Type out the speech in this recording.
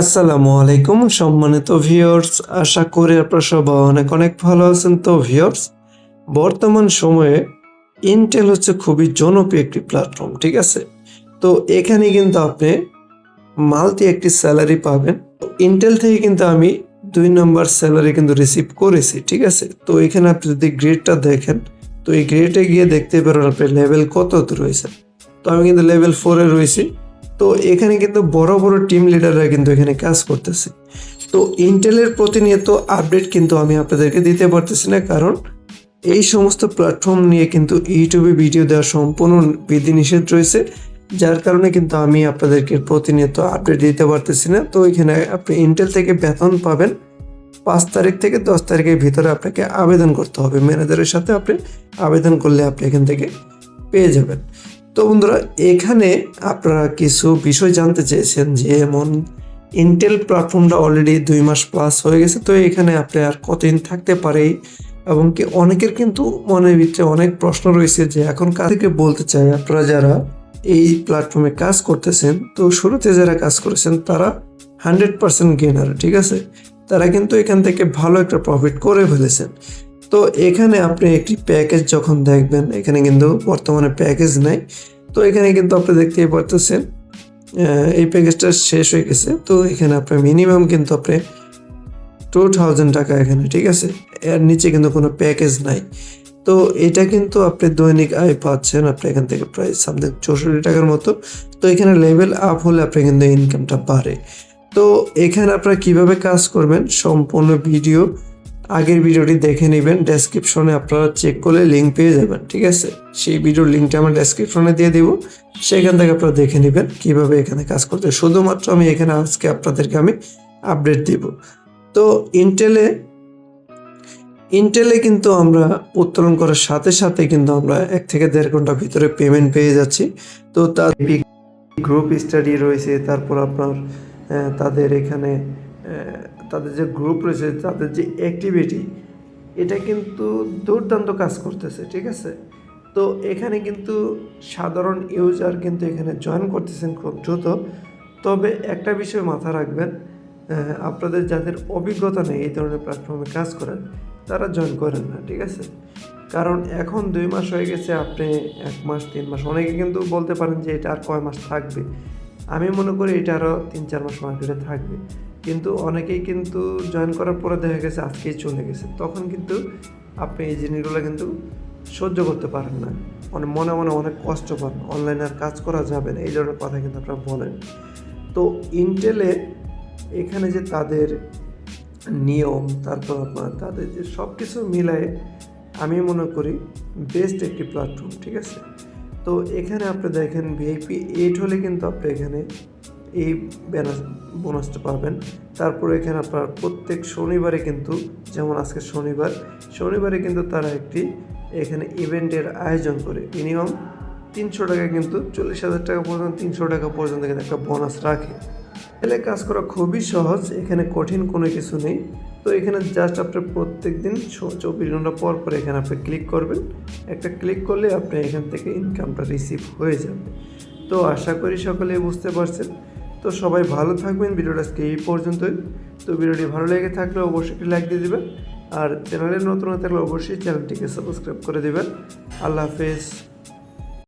আসসালামু আলাইকুম, সম্মানিত ভিউয়ার্স আশা করি আপনারা সবাই অনেক অনেক ভালো আছেন। তো ভিউয়ার্স বর্তমান সময়ে ইন্টেল হচ্ছে খুবই জনপ্রিয় একটি প্ল্যাটফর্ম ঠিক আছে? তো এখানে কিন্তু আপনি মাল্টি একটি স্যালারি পাবেন। ইন্টেল থেকে কিন্তু আমি দুই নম্বর স্যালারি কিন্তু রিসিভ করেছি, ঠিক আছে? তো এখানে আপনি যদি গ্রেডটা দেখেন, তো এই গ্রেডে গিয়ে দেখতে পারেন আপনি লেভেল কত রয়েছে তো আমি কিন্তু লেভেল ফোরে রয়েছি। তো এখানে কিন্তু বড় বড় টিম লিডাররা কিন্তু এখানে কাজ করতেছে। তো ইন্টেলের প্রতিনিয়ত আপডেট কিন্তু আমি আপনাদেরকে দিতে পারতেছি না, কারণ এই সমস্ত প্ল্যাটফর্ম নিয়ে কিন্তু ইউটিউবে ভিডিও দেওয়া সম্পূর্ণ বিধিনিষেধ রয়েছে, যার কারণে কিন্তু আমি আপনাদেরকে প্রতিনিয়ত আপডেট দিতে পারতেছি না। তো এখানে আপনি ইন্টেল থেকে বেতন পাবেন, পাঁচ তারিখ থেকে দশ তারিখের ভিতরে আপনাকে আবেদন করতে হবে। ম্যানেজারের সাথে আপনি আবেদন করলে আপনি এখান থেকে পেয়ে যাবেন। তো বন্ধুরা, এখানে আপনারা কিছু বিষয় জানতে চেয়েছেন যে এমন ইন্টেল প্ল্যাটফর্মটা অলরেডি দুই মাস প্লাস হয়ে গেছে, তো এখানে আপনি আর কতদিন থাকতে পারে? এবং কি অনেকের কিন্তু মনের ভিতরে অনেক প্রশ্ন রয়েছে যে এখন কাদেরকে বলতে চাই? আপনারা যারা এই প্ল্যাটফর্মে কাজ করতেছেন, তো শুরুতে যারা কাজ করেছেন, তারা হান্ড্রেড পার্সেন্ট গেনার ঠিক আছে? তারা কিন্তু এখান থেকে ভালো একটা প্রফিট করে ফেলেছেন। তো এখানে আপনি একটি প্যাকেজ যখন দেখবেন, এখানে কিন্তু বর্তমানে প্যাকেজ নাই, তো এখানে কিন্তু আপনি দেখতেই পারতেছেন এই প্যাকেজটা শেষ হয়ে গেছে। তো এখানে আপনার মিনিমাম কিন্তু আপনি টু থাউজেন্ড টাকা এখানে, ঠিক আছে? এর নিচে কিন্তু কোনো প্যাকেজ নাই। তো এটা কিন্তু আপনি দৈনিক আয় পাচ্ছেন, আপনি এখান থেকে প্রায় সামথিং চৌষট্টি টাকার মতো। তো এখানে লেভেল আপ হলে আপনি কিন্তু ইনকামটা বাড়ে। তো এখানে আপনারা কীভাবে কাজ করবেন, সম্পূর্ণ ভিডিও আগের ভিডিওটি দেখে নেবেন ডেসক্রিপশনে আপনারা চেক করলে লিঙ্ক পেয়ে যাবেন, ঠিক আছে? সেই ভিডিওর লিঙ্কটা আমরা ডেসক্রিপশনে দিয়ে দিব। সেখান থেকে আপনারা দেখে নেবেন কীভাবে এখানে কাজ করতে শুধুমাত্র আমি এখানে আজকে আপনাদেরকে আমি আপডেট দিব। তো ইন্টেলে ইন্টেলে কিন্তু আমরা উত্তোলন করার সাথে সাথে কিন্তু আমরা এক থেকে দেড় ঘণ্টার ভিতরে পেমেন্ট পেয়ে যাচ্ছি। তো তার গ্রুপ স্টাডি রয়েছে, তারপর আপনার তাদের এখানে তাদের যে গ্রুপ রয়েছে, তাদের যে অ্যাক্টিভিটি এটা কিন্তু দুর্দান্ত কাজ করতেছে, ঠিক আছে? তো এখানে কিন্তু সাধারণ ইউজার কিন্তু এখানে জয়েন করতেছেন খুব দ্রুত। তবে একটা বিষয় মাথা রাখবেন আপনাদের যাদের অভিজ্ঞতা নেই এই ধরনের প্ল্যাটফর্মে কাজ করেন তারা জয়েন করেন না, ঠিক আছে? কারণ এখন দুই মাস হয়ে গেছে, আপনি এক মাস, তিন মাস, অনেকে কিন্তু বলতে পারেন যে এটা আর কয় মাস থাকবে? আমি মনে করি এটা আরও তিন, চার মাস মার্কেটে থাকবে। কিন্তু অনেকেই কিন্তু জয়েন করার পরে দেখা গেছে আজকেই চলে গেছে। তখন কিন্তু আপনি এই জিনিসগুলো কিন্তু সহ্য করতে পারেন না। মানে মনে মনে অনেক কষ্ট পান। অনলাইনে আর কাজ করা যাবে না, এই ধরনের কথা কিন্তু আপনারা বলেন। তো ইন্টেলে এখানে যে তাদের নিয়ম, তারপর আপনার তাদের যে সব কিছু মিলায়ে আমি মনে করি বেস্ট একটি প্ল্যাটফর্ম ঠিক আছে? তো এখানে আপনি দেখেন ভিআইপি এইট হলে কিন্তু আপনি এখানে এই ব্যানার বোনাসটা পাবেন। তারপরে এখানে আপনার প্রত্যেক শনিবারে কিন্তু, যেমন আজকে শনিবার, শনিবারে কিন্তু তারা একটি এখানে ইভেন্টের আয়োজন করে। মিনিমাম তিনশো টাকা কিন্তু চল্লিশ হাজার টাকা পর্যন্ত, তিনশো টাকা পর্যন্ত কিন্তু একটা বোনাস রাখে। এলে কাজ করা খুবই সহজ, এখানে কঠিন কোনো কিছু নেই। তো এখানে জাস্ট আপনি প্রত্যেক দিন চব্বিশ ঘণ্টা পর পর এখানে আপনি ক্লিক করবেন। একটা ক্লিক করলে আপনি এখান থেকে ইনকামটা রিসিভ হয়ে যাবে। তো আশা করি সকলেই বুঝতে পারছেন। তো সবাই ভালো থাকবেন, ভিডিওটা আজকে এই পর্যন্তই। তো ভিডিওটি ভালো লেগে থাকলে অবশ্যই একটি লাইক দিয়ে দেবেন, আর চ্যানেলের নতুন থাকলে অবশ্যই চ্যানেলটিকে সাবস্ক্রাইব করে দেবেন। আল্লাহ হাফেজ।